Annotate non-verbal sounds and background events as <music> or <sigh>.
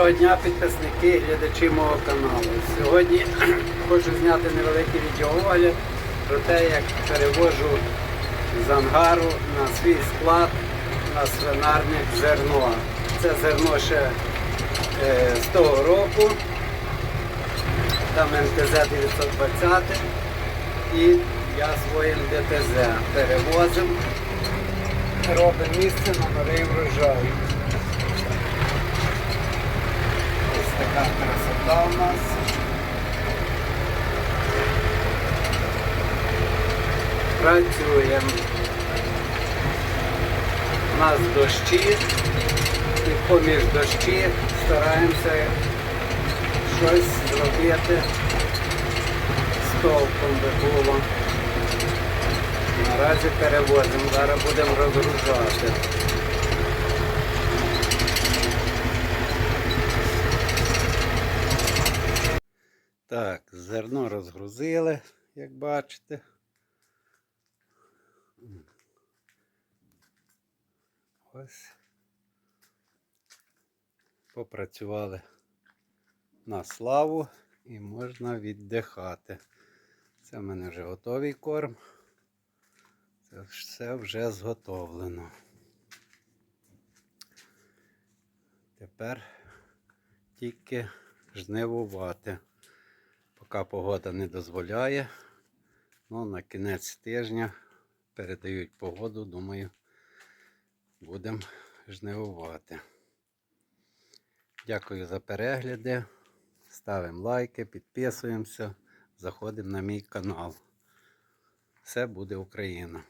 Доброго дня, підписники, глядачі мого каналу. Сьогодні <clears throat> хочу зняти невеликий відеоогляд про те, як перевожу з ангару на свій склад на свинарник зерно. Це зерно ще е, з того року. Там МТЗ 920 і я своїм ДТЗ перевозимо. Робимо місце на новий врожай. Ось така красота у нас. Працюємо. У нас дощі і поміж дощі стараємося щось зробити з толком би було. Наразі перевозимо, зараз будемо розгружати. Так, зерно розгрузили, як бачите. Ось. Попрацювали на славу і можна віддихати. Це в мене вже готовий корм. Це все вже зготовлено. Тепер тільки жнивувати. Поки погода не дозволяє. Ну, на кінець тижня передають погоду, думаю, будемо жнивувати. Дякую за перегляди. Ставимо лайки, підписуємося, заходимо на мій канал. Все буде Україна.